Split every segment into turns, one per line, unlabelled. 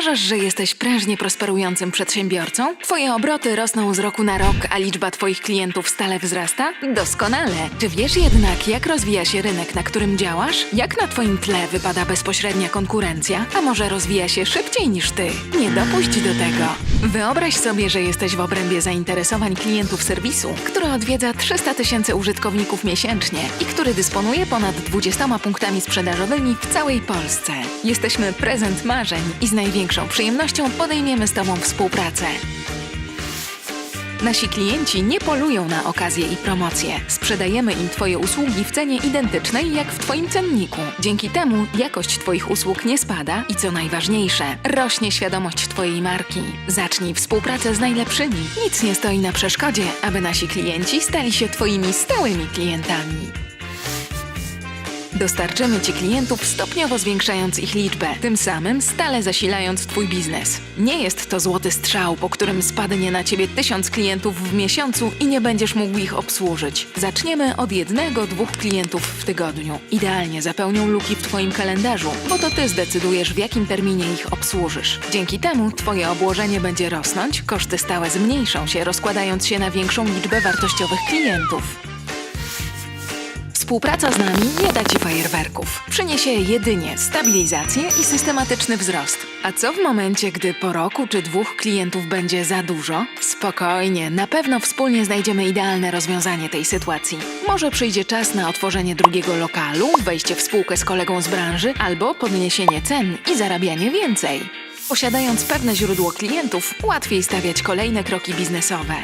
Uważasz, że jesteś prężnie prosperującym przedsiębiorcą? Twoje obroty rosną z roku na rok, a liczba Twoich klientów stale wzrasta? Doskonale. Czy wiesz jednak, jak rozwija się rynek, na którym działasz? Jak na Twoim tle wypada bezpośrednia konkurencja? A może rozwija się szybciej niż Ty? Nie dopuść do tego. Wyobraź sobie, że jesteś w obrębie zainteresowań klientów serwisu, który odwiedza 300 tysięcy użytkowników miesięcznie i który dysponuje ponad 20 punktami sprzedażowymi w całej Polsce. Jesteśmy prezent marzeń i z największą przyjemnością podejmiemy z Tobą współpracę. Nasi klienci nie polują na okazje i promocje. Sprzedajemy im Twoje usługi w cenie identycznej jak w Twoim cenniku. Dzięki temu jakość Twoich usług nie spada i co najważniejsze, rośnie świadomość Twojej marki. Zacznij współpracę z najlepszymi. Nic nie stoi na przeszkodzie, aby nasi klienci stali się Twoimi stałymi klientami. Dostarczymy Ci klientów stopniowo zwiększając ich liczbę, tym samym stale zasilając Twój biznes. Nie jest to złoty strzał, po którym spadnie na Ciebie tysiąc klientów w miesiącu i nie będziesz mógł ich obsłużyć. Zaczniemy od jednego, dwóch klientów w tygodniu. Idealnie zapełnią luki w Twoim kalendarzu, bo to Ty zdecydujesz, w jakim terminie ich obsłużysz. Dzięki temu Twoje obłożenie będzie rosnąć, koszty stałe zmniejszą się, rozkładając się na większą liczbę wartościowych klientów. Współpraca z nami nie da Ci fajerwerków. Przyniesie jedynie stabilizację i systematyczny wzrost. A co w momencie, gdy po roku czy dwóch klientów będzie za dużo? Spokojnie, na pewno wspólnie znajdziemy idealne rozwiązanie tej sytuacji. Może przyjdzie czas na otworzenie drugiego lokalu, wejście w spółkę z kolegą z branży albo podniesienie cen i zarabianie więcej. Posiadając pewne źródło klientów, łatwiej stawiać kolejne kroki biznesowe.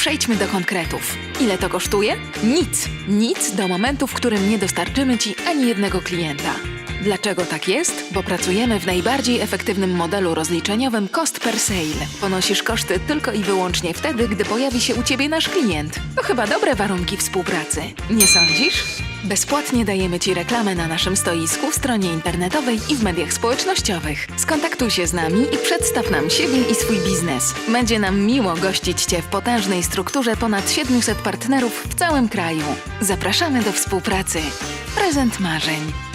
Przejdźmy do konkretów. Ile to kosztuje? Nic. Nic do momentu, w którym nie dostarczymy Ci ani jednego klienta. Dlaczego tak jest? Bo pracujemy w najbardziej efektywnym modelu rozliczeniowym cost per sale. Ponosisz koszty tylko i wyłącznie wtedy, gdy pojawi się u Ciebie nasz klient. To chyba dobre warunki współpracy. Nie sądzisz? Bezpłatnie dajemy Ci reklamę na naszym stoisku, stronie internetowej i w mediach społecznościowych. Skontaktuj się z nami i przedstaw nam siebie i swój biznes. Będzie nam miło gościć Cię w potężnej strukturze ponad 700 partnerów w całym kraju. Zapraszamy do współpracy. Prezent marzeń.